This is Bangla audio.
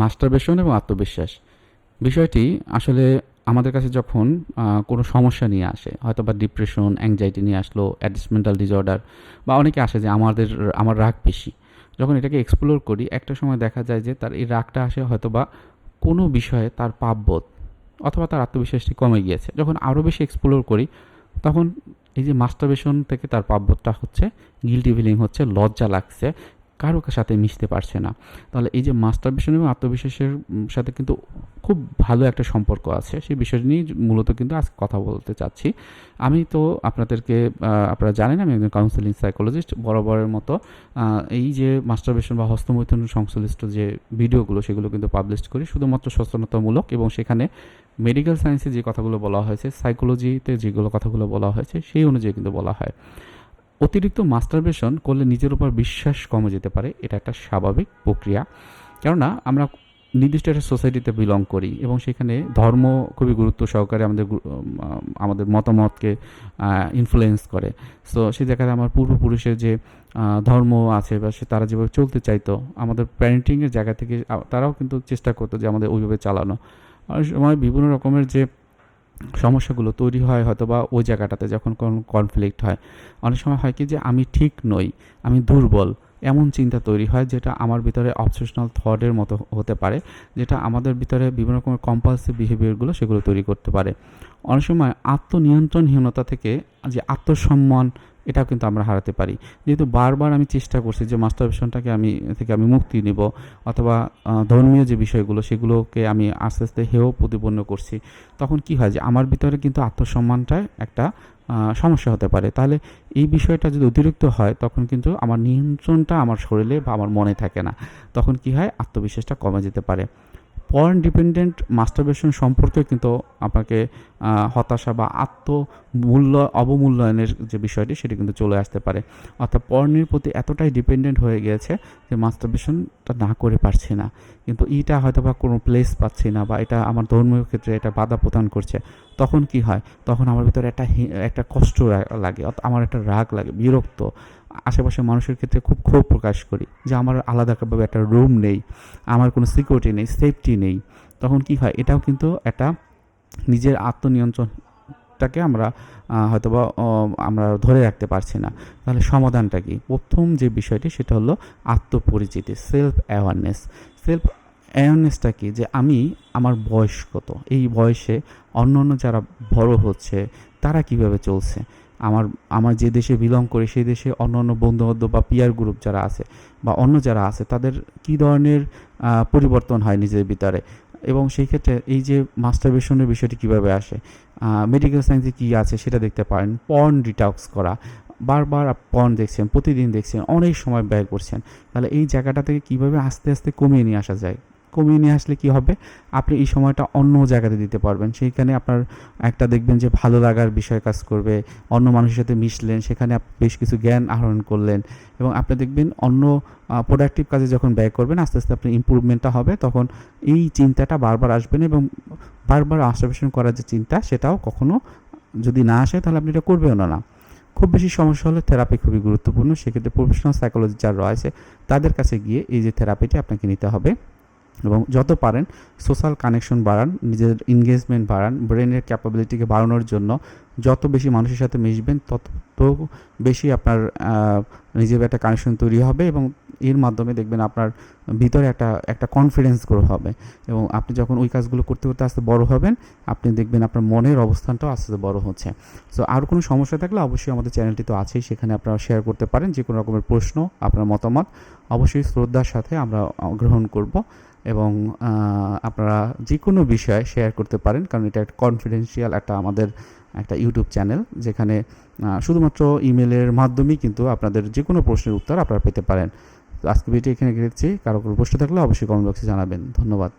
মাস্টারবেশন এবং আত্মবিশ্বাস। বিষয়টি আসলে আমাদের কাছে যখন কোনো সমস্যা নিয়ে আসে হয়তো বা ডিপ্রেশন অ্যাংজাইটি নিয়ে আসলো অ্যাডিসমেন্টাল ডিসঅর্ডার বা অনেকে আসে যে আমাদের, আমার রাগ বেশি, যখন এটাকে এক্সপ্লোর করি, একটা সময় দেখা যায় যে তার এই রাগটা আসে হয়তো বা কোনো বিষয়ে তার পাপবোধ অথবা তার আত্মবিশ্বাসটি কমে গিয়েছে। যখন আরও বেশি এক্সপ্লোর করি, তখন এই যে মাস্টারবেশন থেকে তার পাপবোধটা হচ্ছে গিলটি ফিলিং হচ্ছে, লজ্জা লাগছে কারও সাথে মিশতে পারছে না। তাহলে এই যে মাস্টারবেশন এবং আত্মবিশ্বাসের সাথে কিন্তু খুব ভালো একটা সম্পর্ক আছে। সেই বিষয় নিয়ে মূলত কিন্তু আজকে কথা বলতে চাচ্ছি। আমি তো আপনাদেরকে আপনারা জানেন আমি একজন কাউন্সিলিং সাইকোলজিস্ট বরাবরের মতো। এই যে মাস্টারবেশন বা হস্তমৈথুন সংশ্লিষ্ট যে ভিডিওগুলো, সেগুলো কিন্তু পাবলিশ করি। শুধুমাত্র সচেতনতামূলক এবং সেখানে মেডিকেল সায়েন্সে যে কথাগুলো বলা হয়েছে সাইকোলজিতে যেগুলো কথাগুলো বলা হয়েছে, সেই অনুযায়ী কিন্তু বলা হয়। অতিরিক্ত মাস্টারবেশন করলে নিজের উপর বিশ্বাস কমে যেতে পারে, এটা একটা স্বাভাবিক প্রক্রিয়া। কেননা, আমরা নির্দিষ্ট একটা সোসাইটিতে বিলং করি এবং সেখানে ধর্ম খুবই গুরুত্ব সহকারে আমাদের আমাদের মতামতকে ইনফ্লুয়েন্স করে। সো সেই জায়গায় আমার পূর্বপুরুষের যে ধর্ম আছে বা সে তারা যেভাবে চলতে চাইতো, আমাদের প্যারেন্টিংয়ের জায়গা থেকে তারাও কিন্তু চেষ্টা করতো যে আমাদের ওইভাবে চালানো। অনেক সময় বিভিন্ন রকমের যে সমস্যাগুলো তৈরি হয় হয়তো বা ওই জায়গাটাতে যখন কোনো কনফ্লিক্ট হয়। অনেক সময় হয় কি যে আমি ঠিক নই, আমি দুর্বল, এমন চিন্তা তৈরি হয় যেটা আমার ভিতরে অবসেশনাল থটের মতো হতে পারে, যেটা আমাদের ভিতরে বিভিন্ন রকমের কম্পালসিভ বিহেভিয়ারগুলো সেগুলো তৈরি করতে পারে। অনেক সময় আত্মনিয়ন্ত্রণহীনতা থেকে যে আত্মসম্মান এটাও কিন্তু আমরা হারাতে পারি। যেহেতু বারবার আমি চেষ্টা করছি যে মাস্টারবেশনটাকে আমি, থেকে আমি মুক্তি নিব, অথবা ধর্মীয় যে বিষয়গুলো, সেগুলোকে আমি আস্তে আস্তে হেয় প্রতিপন্ন করছি, তখন কি হয় যে আমার ভিতরে কিন্তু আত্মসম্মানটা একটা সমস্যা হতে পারে। তাহলে এই বিষয়টা যদি অতিরিক্ত হয়, তখন কিন্তু আমার নিয়ন্ত্রণটা আমার শরীরে বা আমার মনে থাকে না। তখন কি হয়? আত্মবিশ্বাসটা কমে যেতে পারে। পর্ন ডিপেন্ডেন্ট মাস্টারবেশন সম্পর্কে কিন্তু আপনাকে হতাশা বা আত্মমূল্য, অবমূল্যায়নের যে বিষয়টি সেটি কিন্তু চলে আসতে পারে। অর্থাৎ পর্নের প্রতি এতটাই ডিপেন্ডেন্ট হয়ে গিয়েছে যে মাস্টারবেশনটা না করে পারছি না। কিন্তু এইটা হয়তো বা কোনো প্লেস পাচ্ছি না বা এটা আমার ধর্মীয় ক্ষেত্রে এটা বাধা প্রদান করছে। তখন কি হয়? তখন আমার ভিতরে একটা একটা কষ্ট লাগে আমার একটা রাগ লাগে, বিরক্ত। আশেপাশের মানুষের ক্ষেত্রে খুব ক্ষোভ প্রকাশ করি যে আমার আলাদাভাবে একটা রুম নেই, আমার কোনো সিকিউরিটি নেই সেফটি নেই। তখন কি হয়? এটাও কিন্তু একটা নিজের আত্মনিয়ন্ত্রণটাকে আমরা হয়তোবা আমরা ধরে রাখতে পারছি না। তাহলে সমাধানটা কি? প্রথম যে বিষয়টি সেটা হলো আত্মপরিচিতি সেলফ অ্যাওয়ারনেস সেলফ অ্যাওয়ারনেসটা কি? যে আমি, আমার বয়স কত? এই বয়সে অন্য অন্য যারা বড় হচ্ছে, তারা কীভাবে চলছে? আমার আমার যে দেশে বিলং করে, সেই দেশে অন্য অন্য বন্ধুবান্ধব বা পিয়ার গ্রুপ যারা আছে বা অন্য যারা আছে, তাদের কী ধরনের পরিবর্তন হয় নিজের ভিতরে? এবং সেই ক্ষেত্রে এই যে মাস্টারবেশনের বিষয়টি কীভাবে আসে মেডিকেল সায়েন্সে কী আছে সেটা দেখতে পারেন। পর্ন ডিটক্স করা। বারবার পর্ন দেখছেন, প্রতিদিন দেখছেন, অনেক সময় ব্যয় করছেন। তাহলে এই জায়গাটা থেকে কীভাবে আস্তে আস্তে কমিয়ে নিয়ে আসা যায়? কমিয়ে নিয়ে আসলে কি হবে? আপনি এই সময়টা অন্য জায়গাতে দিতে পারবেন। সেইখানে আপনার একটা দেখবেন যে ভালো লাগার বিষয় কাজ করবে, অন্য মানুষের সাথে মিশলেন, সেখানে আপনি বেশ কিছু জ্ঞান আহরণ করলেন এবং আপনি দেখবেন অন্য প্রোডাক্টিভ কাজে যখন ব্যয় করবেন, আস্তে আস্তে আপনার ইম্প্রুভমেন্টটা হবে। তখন এই চিন্তাটা বারবার আসবেন এবং বারবার আশ্বাসন করার যে চিন্তা, সেটাও কখনো যদি না আসে, তাহলে আপনি এটা করবেও না না। খুব বেশি সমস্যা হলে থেরাপি খুবই গুরুত্বপূর্ণ। সেক্ষেত্রে প্রফেশনাল সাইকোলজি যারা রয়েছে, তাদের কাছে গিয়ে এই যে থেরাপিটি আপনাকে নিতে হবে। এবং যত পারেন সোশ্যাল কানেকশন বাড়ান, নিজের এনগেজমেন্ট বাড়ান ব্রেনের ক্যাপাবিলিটিকে বাড়ানোর জন্য যত বেশি মানুষের সাথে মিশবেন, তত বেশি আপনার নিজের একটা কানেকশন তৈরি হবে এবং এর মাধ্যমে দেখবেন আপনার ভিতরে একটা একটা কনফিডেন্স গ্রো হবে এবং আপনি যখন ওই কাজগুলো করতে করতে আস্তে বড় হবেন, আপনি দেখবেন আপনার মনের অবস্থানটাও আস্তে আস্তে বড় হচ্ছে। সো আর কোনো সমস্যা থাকলে অবশ্যই আমাদের চ্যানেলটি তো আছেই, সেখানে আপনারা শেয়ার করতে পারেন যে কোনো রকমের প্রশ্ন, আপনার মতামত, অবশ্যই শ্রদ্ধার সাথে আমরা গ্রহণ করব। এবং আপনারা যে কোনো বিষয়ে শেয়ার করতে পারেন, কারণ এটা একটা কনফিডেন্সিয়াল একটা আমাদের একটা ইউটিউব চ্যানেল যেখানে শুধুমাত্র ইমেলের মাধ্যমেই কিন্তু আপনাদের যে কোনো প্রশ্নের উত্তর আপনারা পেতে পারেন। আজকে ভিডিও এখানে রেখেছি। কারও কোনো প্রশ্ন থাকলে অবশ্যই কমেন্ট বক্সে জানাবেন। ধন্যবাদ।